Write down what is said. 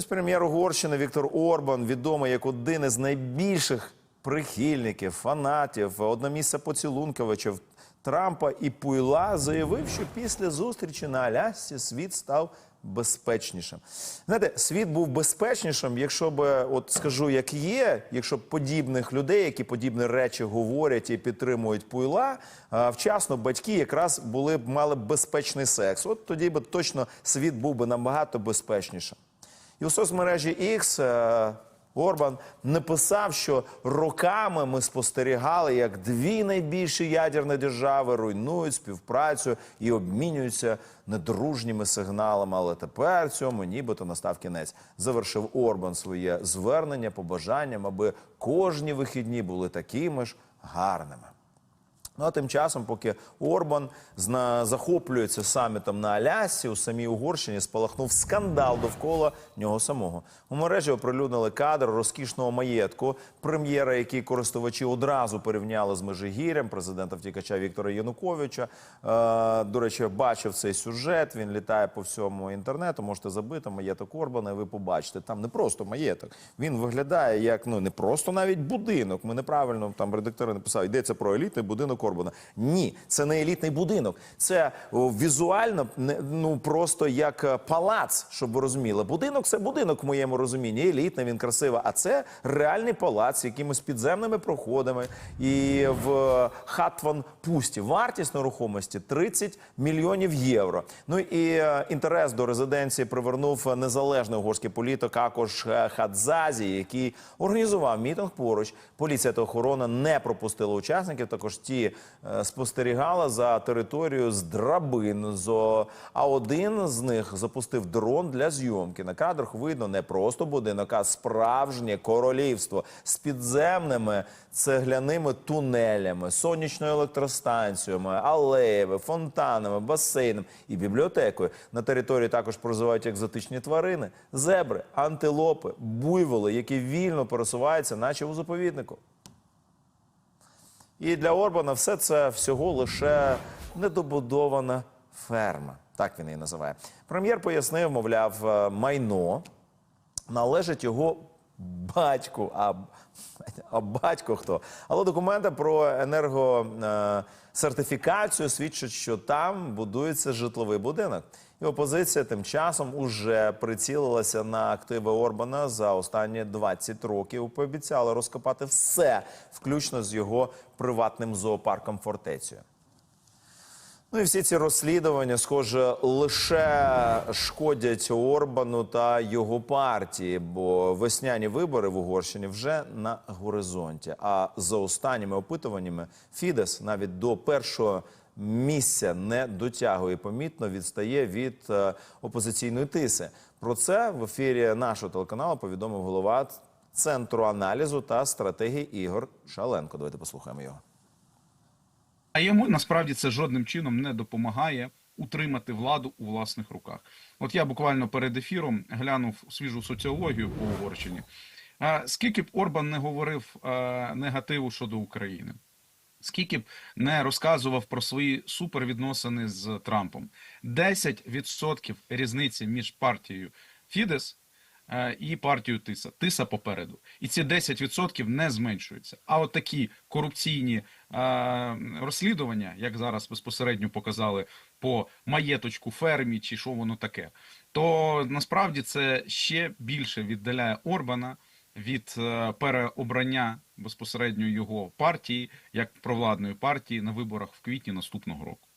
Ось прем'єр Угорщини Віктор Орбан, відомий як один із найбільших прихильників, фанатів, одномісця поцілунковичів Трампа і Пуйла, заявив, що після зустрічі на Алясці світ став безпечнішим. Знаєте, світ був безпечнішим, якщо б, от скажу, як є, якщо б подібних людей, які подібні речі говорять і підтримують Пуйла, вчасно батьки якраз були б мали безпечний секс. От тоді б точно світ був би набагато безпечнішим. І у соцмережі X е, Орбан написав, що роками ми спостерігали, як дві найбільші ядерні держави руйнують співпрацю і обмінюються недружніми сигналами. Але тепер цьому нібито настав кінець. Завершив Орбан своє звернення побажанням, аби кожні вихідні були такими ж гарними. Ну а тим часом, поки Орбан захоплюється самітом на Алясці, у самій Угорщині спалахнув скандал довкола нього самого. У мережі оприлюднили кадр розкішного маєтку прем'єра, який користувачі одразу порівняли з Межигір'ям, президента втікача Віктора Януковича. Е, до речі, бачив цей сюжет. Він літає по всьому інтернету. Можете забити маєток Орбана, і ви побачите. Там не просто маєток. Він виглядає як ну не просто навіть будинок. Ми неправильно там редактори написали, йдеться про елітний будинок Орбана. Ні, це не елітний будинок. Це візуально не- ну просто як е, палац, щоб ви розуміли. Будинок це будинок в моєму розумінні. Елітний, він красивий. А це реальний палац з підземними проходами. І в Хатван Пусті вартість нерухомості 30 мільйонів євро. Ну і е, інтерес до резиденції привернув незалежний угорський політик Акош е, Хадзазі, який організував мітинг поруч. Поліція та охорона не пропустили учасників. Також ті е, спостерігали за територією з драбин. Зо а один з них запустив дрон для зйомки. На кадрах видно не просто будинок, а справжнє королівство з підземними цегляними тунелями, сонячною електростанціями, алеями, фонтанами, басейном і бібліотекою. На території також проживають екзотичні тварини, зебри, антилопи, буйволи, які вільно пересуваються, наче у заповіднику. І для Орбана все це всього лише недобудована ферма. Так він її називає. Прем'єр пояснив, мовляв, е, майно належить його батьку. А, а батько хто? Але документи про енергосертифікацію свідчать, що там будується житловий будинок. І опозиція тим часом уже прицілилася на активи Орбана за останні 20 років. Пообіцяли розкопати все, включно з його приватним зоопарком фортецею. Ну і всі ці розслідування, схоже, лише шкодять Орбану та його партії, бо весняні вибори в Угорщині вже на горизонті. А за останніми опитуваннями Фідес навіть до першого місця не дотягує помітно, відстає від е, опозиційної тиси. Про це в ефірі нашого телеканалу повідомив голова центру аналізу та стратегії Ігор Шаленко. Давайте послухаємо його. А йому насправді це жодним чином не допомагає утримати владу у власних руках. От я буквально перед ефіром глянув свіжу соціологію по Угорщині. А скільки б Орбан не говорив е, негативу щодо України, скільки б не розказував про свої супервідносини з Трампом, 10% різниці між партією Фідес і партією Тиса. Тиса попереду. І ці 10% не зменшуються. А от такі корупційні е, розслідування, як зараз безпосередньо показали по маєточку фермі чи що воно таке, то насправді це ще більше віддаляє Орбана від е, переобрання безпосередньо його партії як провладної партії на виборах в квітні наступного року.